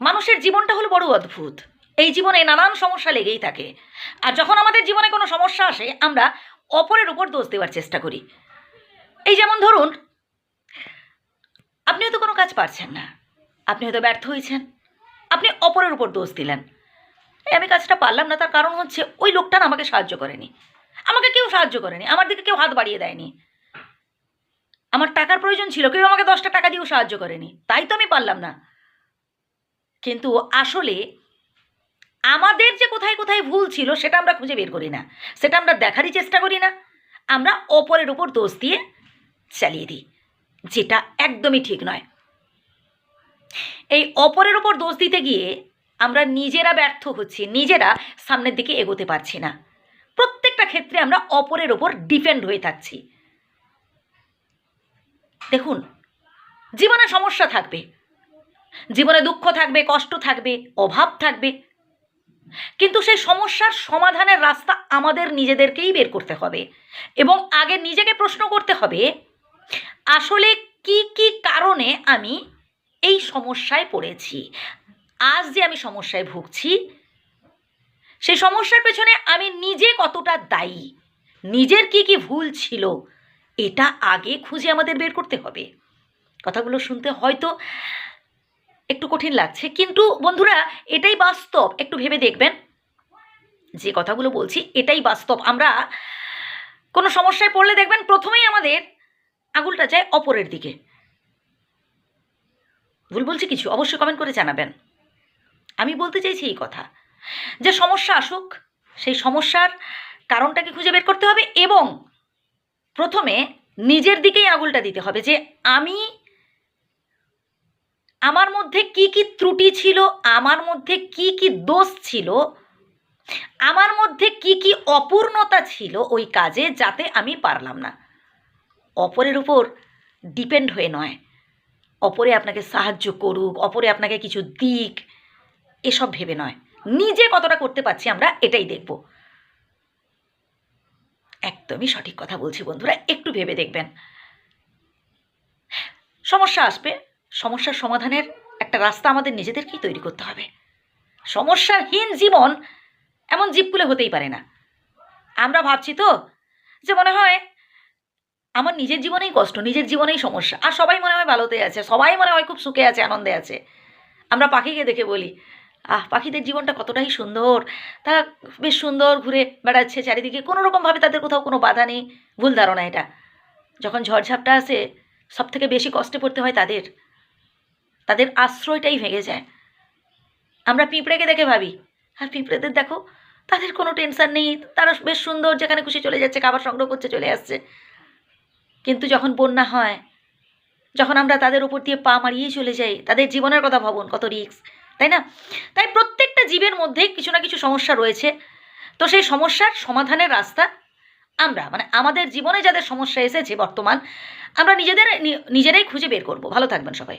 মানুষের জীবনটা হলো বড় অদ্ভুত। এই জীবনে নানান সমস্যা লেগেই থাকে। আর যখন আমাদের জীবনে কোনো সমস্যা আসে, আমরা অপরের উপর দোষ দেওয়ার চেষ্টা করি। এই যেমন ধরুন আপনি হয়তো কোনো কাজ পারছেন না। আপনি হয়তো ব্যর্থ হয়েছেন। আপনি অপরের উপর দোষ দিলেন। আমি কাজটা পারলাম না, তার কারণ হচ্ছে ওই লোকটা আমাকে সাহায্য করেনি। আমাকে কেউ সাহায্য করেনি। আমার দিকে কেউ হাত বাড়িয়ে দেয়নি। আমার টাকার প্রয়োজন ছিল, কেউ আমাকে দশটা টাকা দিয়েও সাহায্য করেনি। তাই তো আমি পারলাম না। কিন্তু আসলে আমাদের যে কোথায় কোথায় ভুল ছিল সেটা আমরা খুঁজে বের করি না। সেটা আমরা দেখারই চেষ্টা করি না। আমরা অপরের উপর দোষ দিয়ে চালিয়ে দিই, যেটা একদমই ঠিক নয়। এই অপরের উপর দোষ দিতে গিয়ে আমরা নিজেরা ব্যর্থ হচ্ছি, নিজেরা সামনের দিকে এগোতে পারছি না। প্রত্যেকটা ক্ষেত্রে আমরা অপরের ওপর ডিপেন্ড হয়ে থাকছি। দেখুন, জীবনে সমস্যা থাকবে। জীবনে দুঃখ থাকবে, কষ্ট থাকবে, অভাব থাকবে। কিন্তু সেই সমস্যার সমাধানের রাস্তা আমাদের নিজেদেরকেই বের করতে হবে এবং আগে নিজেকে প্রশ্ন করতে হবে, আসলে কি কি কারণে আমি এই সমস্যায় পড়েছি? আজ যে আমি সমস্যায় ভুগছি, সেই সমস্যার পেছনে আমি নিজে কতটা দায়ী? নিজের কি কি ভুল ছিল? এটা আগে খুঁজে আমাদের বের করতে হবে। কথাগুলো শুনতে হয়তো একটু কঠিন লাগছে। কিন্তু বন্ধুরা, এটাই বাস্তব। একটু ভেবে দেখবেন। যে কথাগুলো বলছি, এটাই বাস্তব। আমরা কোনো সমস্যায় পড়লে দেখবেন প্রথমেই আমাদের আঙুলটা যায় অপরের দিকে। ভুল বলছি কিছু? অবশ্যই কমেন্ট করে জানাবেন। আমি বলতে চাইছি এই কথা, যে সমস্যা আসুক, সেই সমস্যার কারণটাকে খুঁজে বের করতে হবে এবং প্রথমে নিজের দিকেই আঙুলটা দিতে হবে যে আমি আমার মধ্যে কি কি ত্রুটি ছিল, আমার মধ্যে কি কি দোষ ছিল, আমার মধ্যে কি কি অপূর্ণতা ছিল ওই কাজে যাতে আমি পারলাম না। অপরের উপর ডিপেন্ড হয়ে নয়। অপরে আপনাকে সাহায্য করুক, অপরে আপনাকে কিছু দিক, এসব ভেবে নয়। নিজে কতটা করতে পারছি আমরা এটাই দেখব। একদমই সঠিক কথা বলছি বন্ধুরা, একটু ভেবে দেখবেন। সমস্যা আসবে। সমস্যার সমাধানের একটা রাস্তা আমাদের নিজেদেরকেই তৈরি করতে হবে। সমস্যাহীন জীবন এমন জীবগুলো হতেই পারে না। আমরা ভাবছি তো যে মনে হয় আমার নিজের জীবনেই কষ্ট, নিজের জীবনেই সমস্যা, আর সবাই মনে হয় ভালোতে আছে, সবাই মনে হয় খুব সুখে আছে, আনন্দে আছে। আমরা পাখিকে দেখে বলি, আহ, পাখিদের জীবনটা কতটাই সুন্দর। তারা বেশ সুন্দর ঘুরে বেড়াচ্ছে চারিদিকে কোনো রকমভাবে তাদের কোথাও কোনো বাধা নেই, ভুল ধারণা এটা। যখন ঝড়ঝাপটা আসে সব থেকে বেশি কষ্টে পড়তে হয় তাদের। তাদের আশ্রয়টাই ভেঙে যায়। আমরা পিঁপড়েকে দেখে ভাবি, আর পিঁপড়েদের দেখো, তাদের কোনো টেনশান নেই, তারা বেশ সুন্দর যেখানে খুশি চলে যাচ্ছে, খাবার সংগ্রহ করছে চলে আসছে। কিন্তু যখন বন্যা হয়, যখন আমরা তাদের উপর দিয়ে পা মারিয়েই চলে যাই, তাদের জীবনের কথা ভাবুন, কত রিস্ক, তাই না? তাই প্রত্যেকটা জীবের মধ্যেই কিছু না কিছু সমস্যা রয়েছে। তো সেই সমস্যার সমাধানের রাস্তা আমরা মানে আমাদের জীবনে যাদের সমস্যা এসেছে বর্তমান, আমরা নিজেদের নিজেরাই খুঁজে বের করব। ভালো থাকবেন সবাই।